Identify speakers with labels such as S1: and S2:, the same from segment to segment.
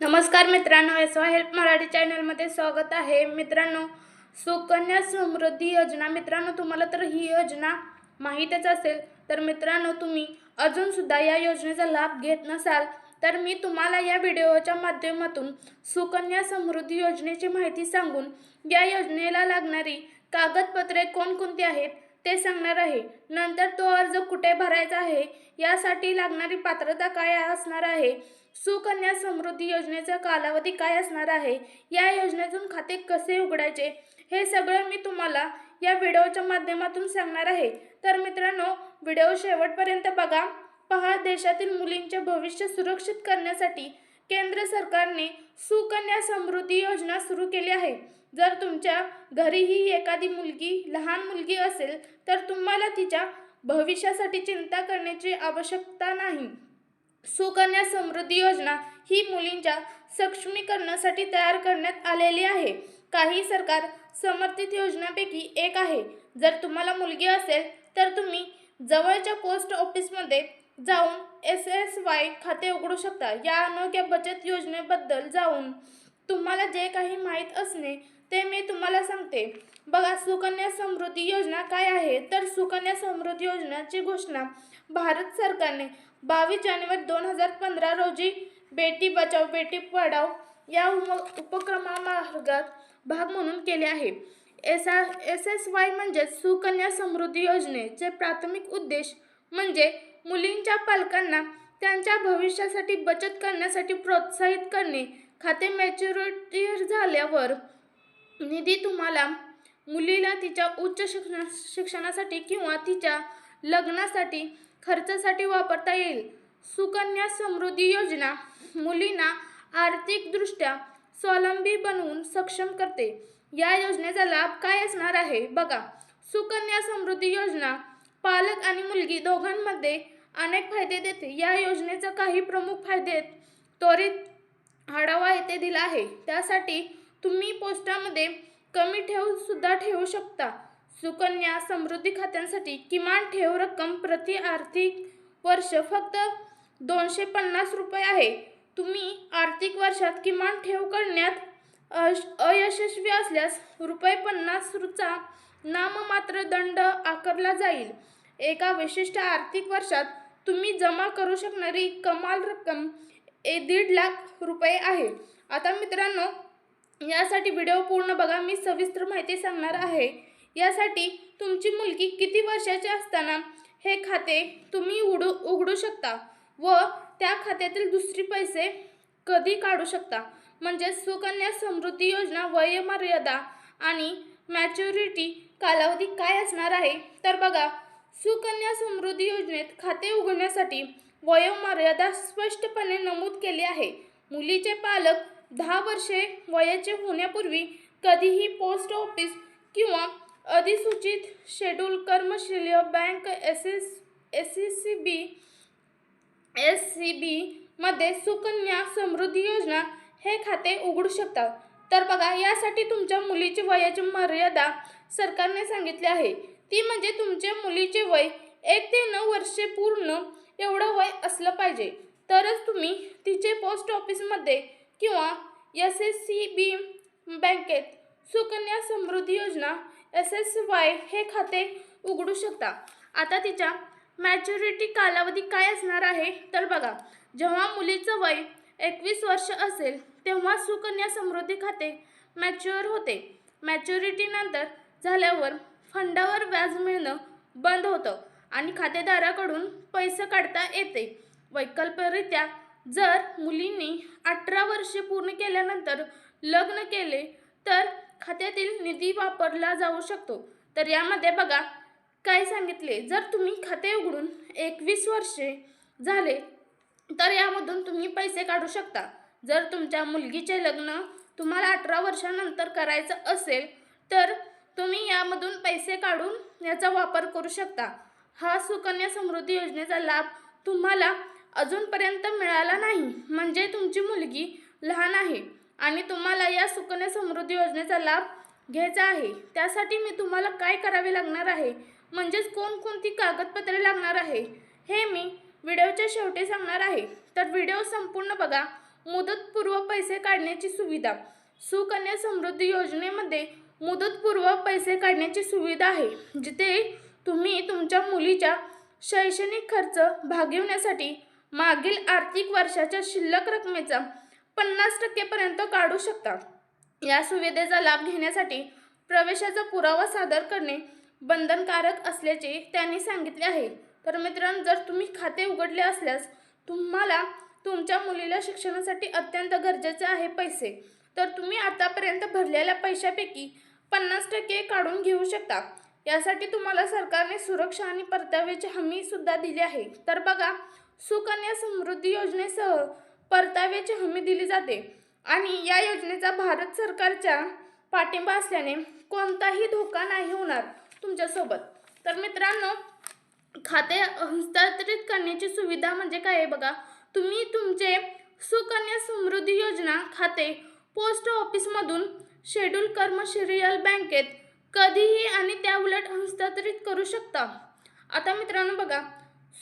S1: नमस्कार मित्रांनो S Y help Marathi चॅनलमध्ये स्वागत आहे. मित्रांनो सुकन्या समृद्धी योजना. मित्रांनो तुम्हाला तर ही योजना माहीतच असेल. तर मित्रांनो तुम्ही अजूनसुद्धा या योजनेचा लाभ घेत नसाल तर मी तुम्हाला या व्हिडिओच्या माध्यमातून सुकन्या समृद्धी योजनेची माहिती सांगून या योजनेला लागणारी कागदपत्रे कोणकोणती आहेत ते सांगणार आहे. नंतर तो अर्ज कुठे भरायचा आहे यासाठी लागणारी पात्रता काय असणार आहे सुकन्या समृद्धी योजनेचा कालावधी काय असणार आहे? या योजनेतून खाते कसे उघडायचे? हे सगळं मी तुम्हाला या व्हिडिओच्या माध्यमातून सांगणार आहे. तर मित्रांनो व्हिडिओ शेवटपर्यंत बघा. पहा देशातील मुलींचे भविष्य सुरक्षित करण्यासाठी केंद्र सरकारने सुकन्या समृद्धी योजना सुरू केली आहे. जर तुमच्या घरीही एखादी मुलगी लहान मुलगी असेल तर तुम्हाला तिच्या भविष्यासाठी चिंता करण्याची आवश्यकता नाही. सुकन्या समृद्धी योजना ही मुलींच्या सक्षमीकरणासाठी तयार करण्यात आलेली आहे. काही सरकार समर्थित योजनांपैकी एक आहे. जर तुम्हाला मुलगी असेल तर तुम्ही जवळच्या पोस्ट ऑफिसमध्ये जाऊन एस एस वाय खाते उघडू शकता. या अनोख्या बचत योजनेबद्दल जाऊन तुम्हाला जे काही माहीत असणे ते मी तुम्हाला सांगते. बघा सुकन्या समृद्धी योजना काय आहे? तर सुकन्या समृद्धी योजनाची घोषणा भारत सरकारने बावीस जानेवारी दोन हजार पंधरा रोजी बेटी बचाव बेटी पढाव या उम उपक्रमामार्गात भाग म्हणून केले आहे. S R S S Y म्हणजे सुकन्या समृद्धी योजनेचे प्राथमिक उद्देश म्हणजे मुलींच्या पालकांना त्यांच्या भविष्यासाठी बचत करण्यासाठी प्रोत्साहित करणे. खाते मॅच्युरिटी झाल्यावर निधी तुम्हाला मुलीला तिच्या उच्च शिक्षण शिक्षणासाठी किंवा तिच्या लग्नासाठी खर्चासाठी वापरता येईल. सुकन्या समृद्धी योजना मुलींना आर्थिकदृष्ट्या स्वावलंबी बनवून सक्षम करते. या योजनेचा लाभ काय असणार आहे? बघा. सुकन्या समृद्धी योजना पालक आणि मुलगी दोघांमध्ये अनेक फायदे देते. या योजनेचा काही प्रमुख फायदे त्वरित आढावा येथे दिला आहे. त्यासाठी तुम्ही पोस्टामध्ये कमी ठेवून सुद्धा ठेवू शकता. सुकन्या समृद्धी खात्यांसाठी किमान ठेव रक्कम प्रति आर्थिक वर्ष फक्त दोनशे पन्नास रुपये आहे. तुम्ही आर्थिक वर्षात किमान ठेव करण्यात अश अयशस्वी असल्यास रुपये पन्नासचा नाममात्र दंड आकारला जाईल. एका विशिष्ट आर्थिक वर्षात तुम्ही जमा करू शकणारी कमाल रक्कम ए दीड लाख रुपये आहे. आता मित्रांनो यासाठी व्हिडिओ पूर्ण बघा. मी सविस्तर माहिती सांगणार आहे. यासाठी तुमची मुलगी किती वर्षाची असताना हे खाते तुम्ही उडू उघडू शकता व त्या खात्यातील दुसरे पैसे कधी काढू शकता? म्हणजे सुकन्या समृद्धी योजना वयोमर्यादा आणि मॅच्युरिटी कालावधी काय असणार आहे? तर बघा सुकन्या समृद्धी योजनेत खाते उघडण्यासाठी वयोमर्यादा स्पष्टपणे नमूद केली आहे. मुलीचे पालक दहा वर्षे वयाचे होण्यापूर्वी कधीही पोस्ट ऑफिस किंवा अधिसूचित schedule commercial bank S S S S C B S C B मध्ये सुकन्या समृद्धी योजना हे खाते उघडू शकतात. तर बघा यासाठी तुमच्या मुलीची वयाची मर्यादा सरकारने सांगितली आहे. ती म्हणजे तुमच्या मुलीचे वय एक ते नऊ वर्षे पूर्ण एवढं वय असलं पाहिजे. तरच तुम्ही तिचे पोस्ट ऑफिसमध्ये किंवा एस एस सी बी बँकेत सुकन्या समृद्धी योजना एस एस वाय हे खाते उघडू शकता. आता तिच्या मॅच्युरिटी कालावधी काय असणार आहे? तर बघा जेव्हा मुलीचं वय एकवीस वर्ष असेल तेव्हा सुकन्या समृद्धी खाते मॅच्युअर होते. मॅच्युरिटीनंतर झाल्यावर फंडावर व्याज मिळणं बंद होतं आणि खातेदाराकडून पैसे काढता येते. वैकल्पिकरित्या जर मुलींनी अठरा वर्षे पूर्ण केल्यानंतर लग्न केले तर खात्यातील निधी वापरला जाऊ शकतो. तर यामध्ये बघा काय सांगितले? जर तुम्ही खाते उघडून एकवीस वर्षे झाले तर यामधून तुम्ही पैसे काढू शकता. जर तुमच्या मुलगीचे लग्न तुम्हाला अठरा वर्षानंतर करायचं असेल तर तुम्ही यामधून पैसे काढून याचा वापर करू शकता. हा सुकन्या समृद्धी योजनेचा लाभ तुम्हाला अजूनपर्यंत मिळाला नाही. म्हणजे तुमची मुलगी लहान आहे. आणि तुम्हाला या सुकन्या समृद्धी योजनेचा लाभ घ्यायचा आहे. त्यासाठी मी तुम्हाला काय करावे लागणार आहे? म्हणजेच कोणकोणती कागदपत्रे लागणार आहे? हे मी व्हिडिओच्या शेवटी सांगणार आहे. तर व्हिडिओ संपूर्ण बघा. मुदतपूर्व पैसे काढण्याची सुविधा. सुकन्या समृद्धी योजनेमध्ये मुदतपूर्व पैसे काढण्याची सुविधा आहे. जिथे तुम्ही तुमच्या मुलीच्या शैक्षणिक खर्च भागविण्यासाठी मागील आर्थिक वर्षाच्या शिल्लक रकमेचा पन्नास टक्केपर्यंत काढू शकता. या सुविधेचा लाभ घेण्यासाठी प्रवेशाचा पुरावा सादर करणे बंधनकारक असल्याचे त्यांनी सांगितले आहे. तर मित्रांनो जर तुम्ही खाते उघडले असल्यास तुम्हाला तुमच्या मुलीला शिक्षणासाठी अत्यंत गरजेचे आहे पैसे. तर तुम्ही आतापर्यंत भरलेल्या पैशापैकी पन्नास टक्के काढून घेऊ शकता. यासाठी तुम्हाला सरकारने सुरक्षा आणि परताव्याची हमीसुद्धा दिली आहे. तर बघा सुकन्या समृद्धी योजनेसह परताव्याची हमी दिली जाते. आणि या योजनेचा भारत सरकारच्या पाठिंबा असल्याने कोणताही धोका नाही होणार तुमच्यासोबत. तर मित्रांनो खाते हस्तांतरित करण्याची सुविधा म्हणजे काय आहे बघा? तुम्ही तुमचे सुकन्या समृद्धी योजना खाते पोस्ट ऑफिसमधून शेड्यूल कर्मशिरियल बँकेत कधीही आणि त्या उलट हस्तांतरित करू शकता. आता मित्रांनो बघा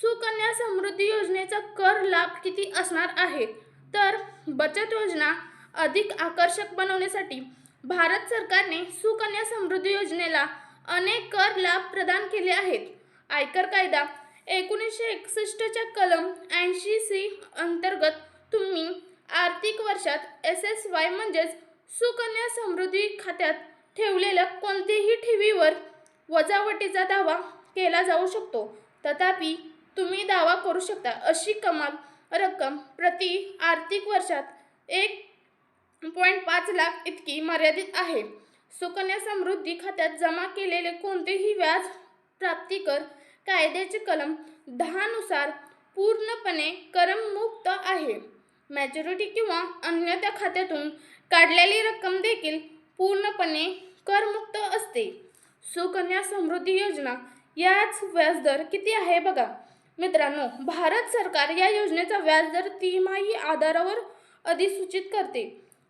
S1: सुकन्या समृद्धी योजनेचा कर लाभ किती असणार आहे? तर बचत योजना अधिक आकर्षक बनवण्यासाठी भारत सरकारने सुकन्या समृद्धी योजनेला अनेक कर लाभ प्रदान केले आहेत. आयकर कायदा एकोणीसशे एकसष्टच्या कलम ऐंशी सी अंतर्गत तुम्ही आर्थिक वर्षात एस एस वाय म्हणजेच सुकन्या समृद्धी खात्यात ठेवलेल्या कोणत्याही ठेवीवर वजावटीचा दावा केला जाऊ शकतो. तथापि तुम्ही दावा करू शकता. अशी कमाल रक्कम प्रति आर्थिक वर्षात एक पॉईंट पाच लाख इतकी मर्यादित आहे. सुकन्या समृद्धी खात्यात जमा केलेले कोणतेही व्याज प्राप्तिकर कायद्याचे कलम दहानुसार पूर्णपणे करमुक्त आहे. मॅच्युरिटी किंवा अन्य त्या खात्यातून काढलेली रक्कम देखील पूर्णपणे करमुक्त असते. सुकन्या समृद्धी योजना याच व्याजदर किती आहे बघा. मित्रांनो भारत सरकार या योजनेचा व्याजदर तिमाही आधारावर अधिसूचित करते.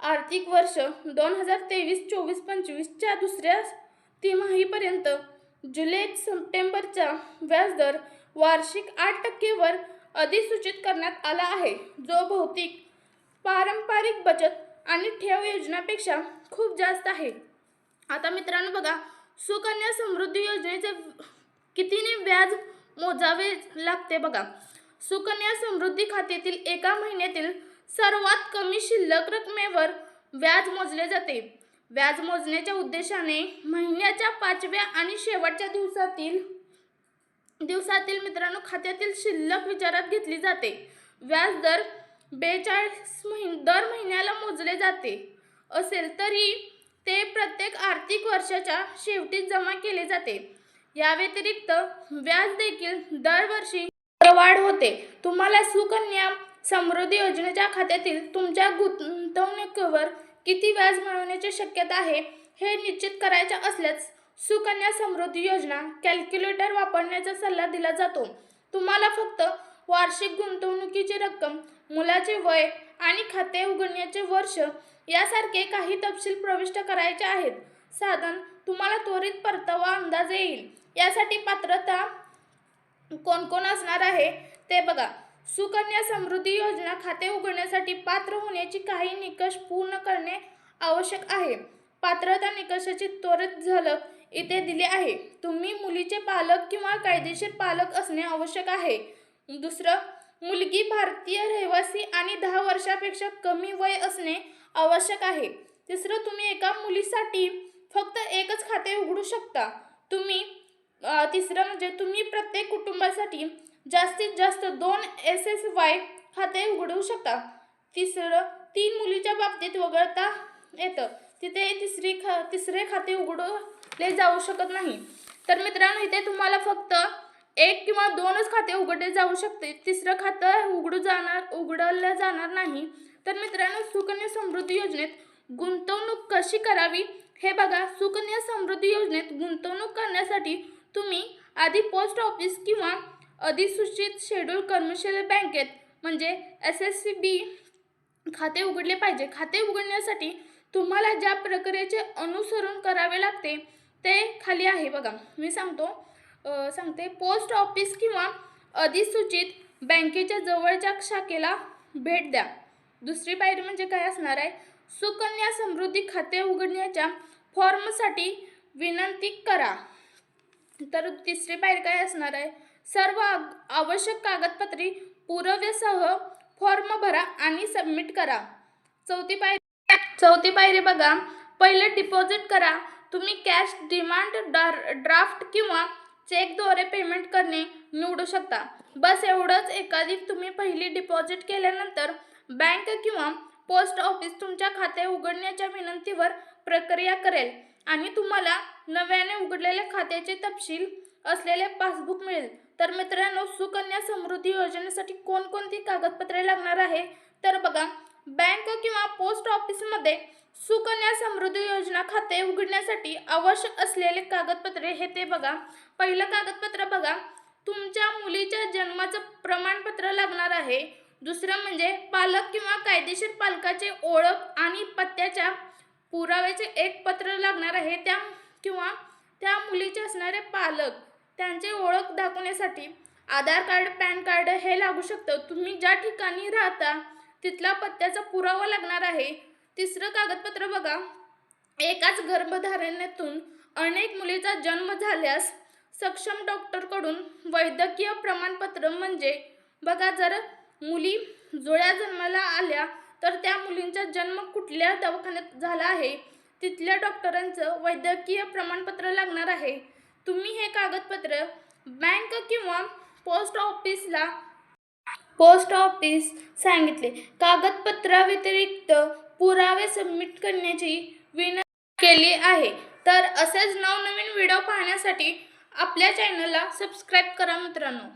S1: आर्थिक वर्ष दोन हजार तेवीस चोवीस पंचवीसच्या दुसऱ्या तिमाहीपर्यंत जुलै सप्टेंबरचा व्याजदर वार्षिक आठ टक्केवर अधिसूचित करण्यात आला आहे. जो भौतिक पारंपरिक बचत आणि ठेव योजनापेक्षा खूप जास्त आहे. आता मित्रांनो बघा सुकन्या समृद्धी योजनेचे कितीने व्याज मोजावे लागते बघा. सुकन्या समृद्धी खात्यातील एका महिन्यातील सर्वात कमी शिल्लक रकमेवर व्याज मोजले जाते. व्याज मोजण्याच्या उद्देशाने महिन्याच्या पाचव्या आणि शेवटच्या दिवसातील दिवसातील मित्रांनो खात्यातील शिल्लक विचारात घेतली जाते. व्याज दर बेचाळीस महिन दर महिन्याला मोजले जाते. असेल तरी ते प्रत्येक आर्थिक वर्षाच्या शेवटी जमा केले जाते. या व्यतिरिक्त व्याज देखील दरवर्षी वाढ होते. तुम्हाला सुकन्या समृद्धी योजनेच्या खात्यातील तुमच्या गुंतवणुकीवर किती व्याज मिळवण्याची शक्यता आहे हे निश्चित करायचे असल्यास सुकन्या समृद्धी योजना कॅल्क्युलेटर वापरण्याचा सल्ला दिला जातो. तुम्हाला फक्त वार्षिक गुंतवणुकीची रक्कम मुलाचे वय आणि खाते उघडण्याचे वर्ष यासारखे काही तपशील प्रविष्ट करायचे आहेत. साधन तुम्हाला त्वरित परतावा अंदाज येईल. यासाठी पात्रता कोण कोण असणार आहे ते बघा. सुकन्या समृद्धी योजना खाते उघडण्यासाठी पात्र होण्याची काही निकष पूर्ण करणे आवश्यक आहे. पात्रता निकषाची त्वरित झलक इथे दिली आहे. तुम्ही मुलीचे पालक किंवा कायदेशीर पालक असणे आवश्यक आहे. दुसरं मुलगी भारतीय रहिवासी आणि दहा वर्षापेक्षा कमी वय असणे आवश्यक आहे. तिसरं तुम्ही एका मुलीसाठी फक्त एकच खाते उघडू शकता. तुम्ही तिसरं म्हणजे तुम्ही प्रत्येक कुटुंबासाठी जास्तीत जास्त दोन एस एस वाय खाते उघडू शकता. तिसरं तीन मुलीच्या बाबतीत वगळता येतं. तिथे तिसरी खा तिसरे खाते उघडले जाऊ शकत नाही. तर मित्रांनो इथे तुम्हाला फक्त एक किंवा दोनच खाते उघडले जाऊ शकते. तिसरं खातं उघडू जाणार उघडलं जाणार नाही. तर मित्रांनो सुकन्या समृद्धी योजनेत गुंतवणूक कशी करावी? हे बघा सुकन्या समृद्धी योजनेत गुंतवणूक करण्यासाठी तुम्ही आधी पोस्ट ऑफिस किंवा अधिसूचित शेड्यूल कर्मचारी बँकेत म्हणजे एस एस सी बी खाते उघडले पाहिजे. खाते उघडण्यासाठी तुम्हाला ज्या प्रक्रियेचे अनुसरण करावे लागते ते खाली आहे बघा. मी सांगतो सांगते. पोस्ट ऑफिस किंवा अधिसूचित बँकेच्या जवळच्या शाखेला भेट द्या. दुसरी पायरी म्हणजे काय असणार आहे? सुकन्या समृद्धी खाते उघडण्याच्या फॉर्मसाठी विनंती करा. तर तिसरी पायरी काय असणार आहे? सर्व आवश्यक कागदपत्रे पुरव्यासह फॉर्म भरा आणि सबमिट करा. चौथी पायरी चौथी पायरी बघा. पहिले डिपॉझिट करा. तुम्ही कॅश डिमांड डार ड्राफ्ट किंवा चेकद्वारे पेमेंट करणे निवडू शकता. बस एवढंच. एकाधिक तुम्ही पहिली डिपॉझिट केल्यानंतर बँक किंवा पोस्ट ऑफिस तुमच्या खाते उघडण्याच्या विनंतीवर प्रक्रिया करेल. आणि तुम्हाला नव्याने उघडलेल्या खात्याचे तपशील असलेले पासबुक मिळेल. तर मित्रांनो सुकन्या समृद्धी योजनेसाठी कोणकोणती कागदपत्रे लागणार आहे? तर बघा बँक किंवा पोस्ट ऑफिसमध्ये सुकन्या समृद्धी योजना खाते उघडण्यासाठी आवश्यक असलेले कागदपत्रे हे ते बघा. पहिलं कागदपत्र बघा. तुमच्या मुलीच्या जन्माचं प्रमाणपत्र लागणार आहे. दुसरं म्हणजे पालक किंवा कायदेशीर पालकाचे ओळख आणि पत्त्याच्या पुराव्याचे एक पत्र लागणार आहे त्या किंवा त्या मुलीचे असणारे पालक त्यांची ओळख दाखवण्यासाठी आधार कार्ड पॅन कार्ड हे लागू शकतं. तुम्ही ज्या ठिकाणी राहता तिथला पत्त्याचा पुरावा लागणार आहे. तिसरं कागदपत्र बघा. एकाच गर्भधारणेतून अनेक मुलीचा जन्म झाल्यास सक्षम डॉक्टरकडून वैद्यकीय प्रमाणपत्र म्हणजे बघा जर मुली जुळ्या जन्माला आल्या तर त्या मुलींचा जन्म कुठल्या दवाखान्यात झाला आहे? तिथल्या डॉक्टरांचं वैद्यकीय प्रमाणपत्र लागणार आहे. तुम्ही हे कागदपत्र बँक किंवा पोस्ट ऑफिसला पोस्ट ऑफिस सांगितले. कागदपत्राव्यतिरिक्त पुरावे सबमिट करण्याची विनंती केली आहे. तर असेच नवनवीन व्हिडिओ पाहण्यासाठी आपल्या चॅनलला सबस्क्राईब करा मित्रांनो.